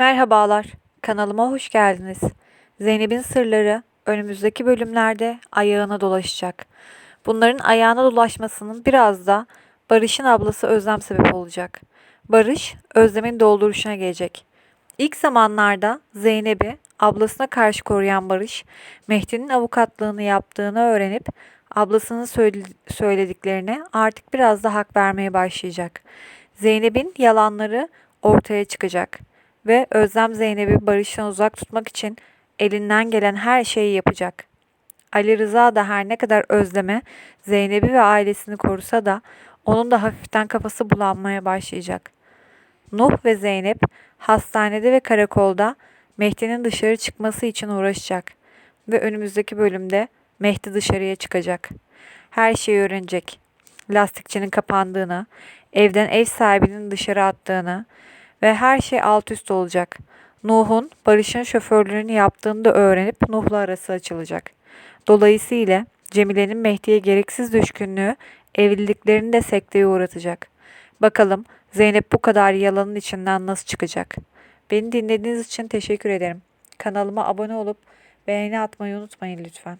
Merhabalar, kanalıma hoş geldiniz. Zeynep'in sırları önümüzdeki bölümlerde ayağına dolaşacak. Bunların ayağına dolaşmasının biraz da Barış'ın ablası Özlem sebep olacak. Barış, Özlem'in dolduruşuna gelecek. İlk zamanlarda Zeynep'i ablasına karşı koruyan Barış, Mehdi'nin avukatlığını yaptığını öğrenip ablasının söyle- söylediklerine artık biraz da hak vermeye başlayacak. Zeynep'in yalanları ortaya çıkacak ve Özlem Zeynep'i Barış'tan uzak tutmak için elinden gelen her şeyi yapacak. Ali Rıza da her ne kadar Özlem'e Zeynep'i ve ailesini korusa da onun da hafiften kafası bulanmaya başlayacak. Nuh ve Zeynep hastanede ve karakolda Mehdi'nin dışarı çıkması için uğraşacak ve önümüzdeki bölümde Mehdi dışarıya çıkacak. Her şeyi öğrenecek. Lastikçinin kapandığını, evden ev sahibinin dışarı attığını ve her şey alt üst olacak. Nuh'un Barış'ın şoförlüğünü yaptığını da öğrenip Nuh'la arası açılacak. Dolayısıyla Cemile'nin Mehdi'ye gereksiz düşkünlüğü evliliklerini de sekteye uğratacak. Bakalım Zeynep bu kadar yalanın içinden nasıl çıkacak? Beni dinlediğiniz için teşekkür ederim. Kanalıma abone olup beğeni atmayı unutmayın lütfen.